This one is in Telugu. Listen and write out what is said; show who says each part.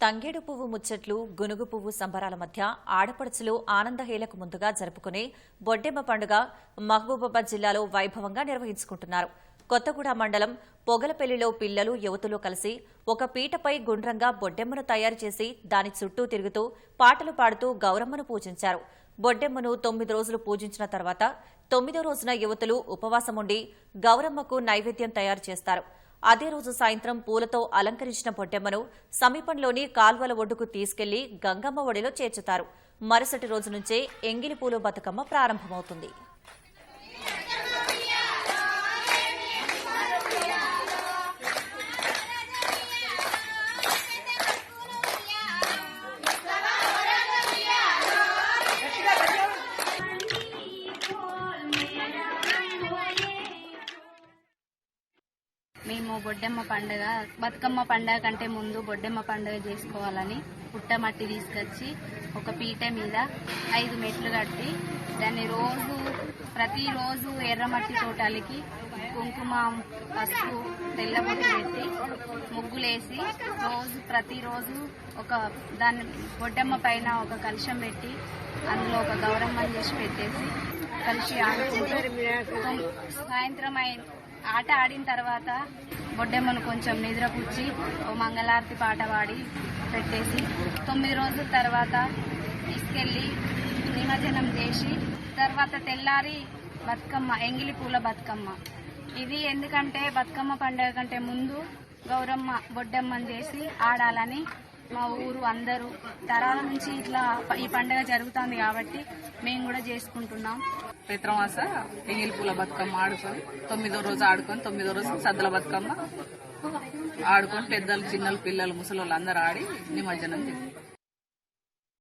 Speaker 1: తంగేడు పువ్వు ముచ్చట్లు గునుగు పువ్వు సంబరాల మధ్య ఆడపడుచులు ఆనందహేలకు ముందుగా జరుపుకునే బొడ్డెమ్మ పండుగ మహబూబాబాద్ జిల్లాలో వైభవంగా నిర్వహించుకుంటున్నారు. కొత్తగూడ మండలం పొగలపెల్లిలో పిల్లలు యువతులు కలిసి ఒక పీటపై గుండ్రంగా బొడ్డెమ్మను తయారు చేసి దాని చుట్టూ తిరుగుతూ పాటలు పాడుతూ గౌరమ్మను పూజించారు. బొడ్డెమ్మను తొమ్మిది రోజులు పూజించిన తర్వాత తొమ్మిదో రోజున యువతులు ఉపవాసముండి గౌరమ్మకు నైవేద్యం తయారు చేస్తారు. అదే రోజు సాయంత్రం పూలతో అలంకరించిన బొడ్డెమ్మను సమీపంలోని కాల్వల ఒడ్డుకు తీసుకెళ్ళి గంగమ్మ ఒడిలో చేర్చుతారు. మరుసటి రోజు నుంచే ఎంగిలి పూలు బతుకమ్మ ప్రారంభమవుతుంది.
Speaker 2: మేము బొడ్డెమ్మ పండుగ బతుకమ్మ పండుగ కంటే ముందు బొడ్డెమ్మ పండుగ చేసుకోవాలని పుట్టమట్టి తీసుకొచ్చి ఒక పీట మీద ఐదు మెట్లు కట్టి దాన్ని రోజు ప్రతిరోజు ఎర్రమట్టి తోటలకి కుంకుమ పసుపు తెల్లబొట్టు పెట్టి ముగ్గులేసి రోజు ప్రతిరోజు ఒక దాన్ని బొడ్డమ్మ పైన ఒక కలుషం పెట్టి అందులో ఒక గౌరమ్మని చేసి పెట్టేసి కలిసి ఆడుకుంటారు సాయంత్రం అయి ఆట ఆడిన తర్వాత బొడ్డెమ్మను కొంచెం నిద్రపుచ్చి ఓ మంగళారతి పాట పాడి పెట్టేసి తొమ్మిది రోజుల తర్వాత తీసుకెళ్ళి నిమజ్జనం చేసి తర్వాత తెల్లారి బతుకమ్మ ఎంగిలి పూల బతుకమ్మ. ఇది ఎందుకంటే బతుకమ్మ పండుగ కంటే ముందు గౌరమ్మ బొడ్డమ్మని చేసి ఆడాలని మా ఊరు అందరూ తరాల నుంచి ఇట్లా ఈ పండుగ జరుగుతుంది కాబట్టి మేము కూడా చేసుకుంటున్నాం.
Speaker 3: చైత్రమాస ఎంగిలి పూల బతుకమ్మ ఆడుకొని తొమ్మిదో రోజు ఆడుకొని తొమ్మిదో రోజు సద్దుల బతుకమ్మ ఆడుకొని పెద్దలు చిన్నలు పిల్లలు ముసలి అందరూ ఆడి నిమజ్జనం చేస్తారు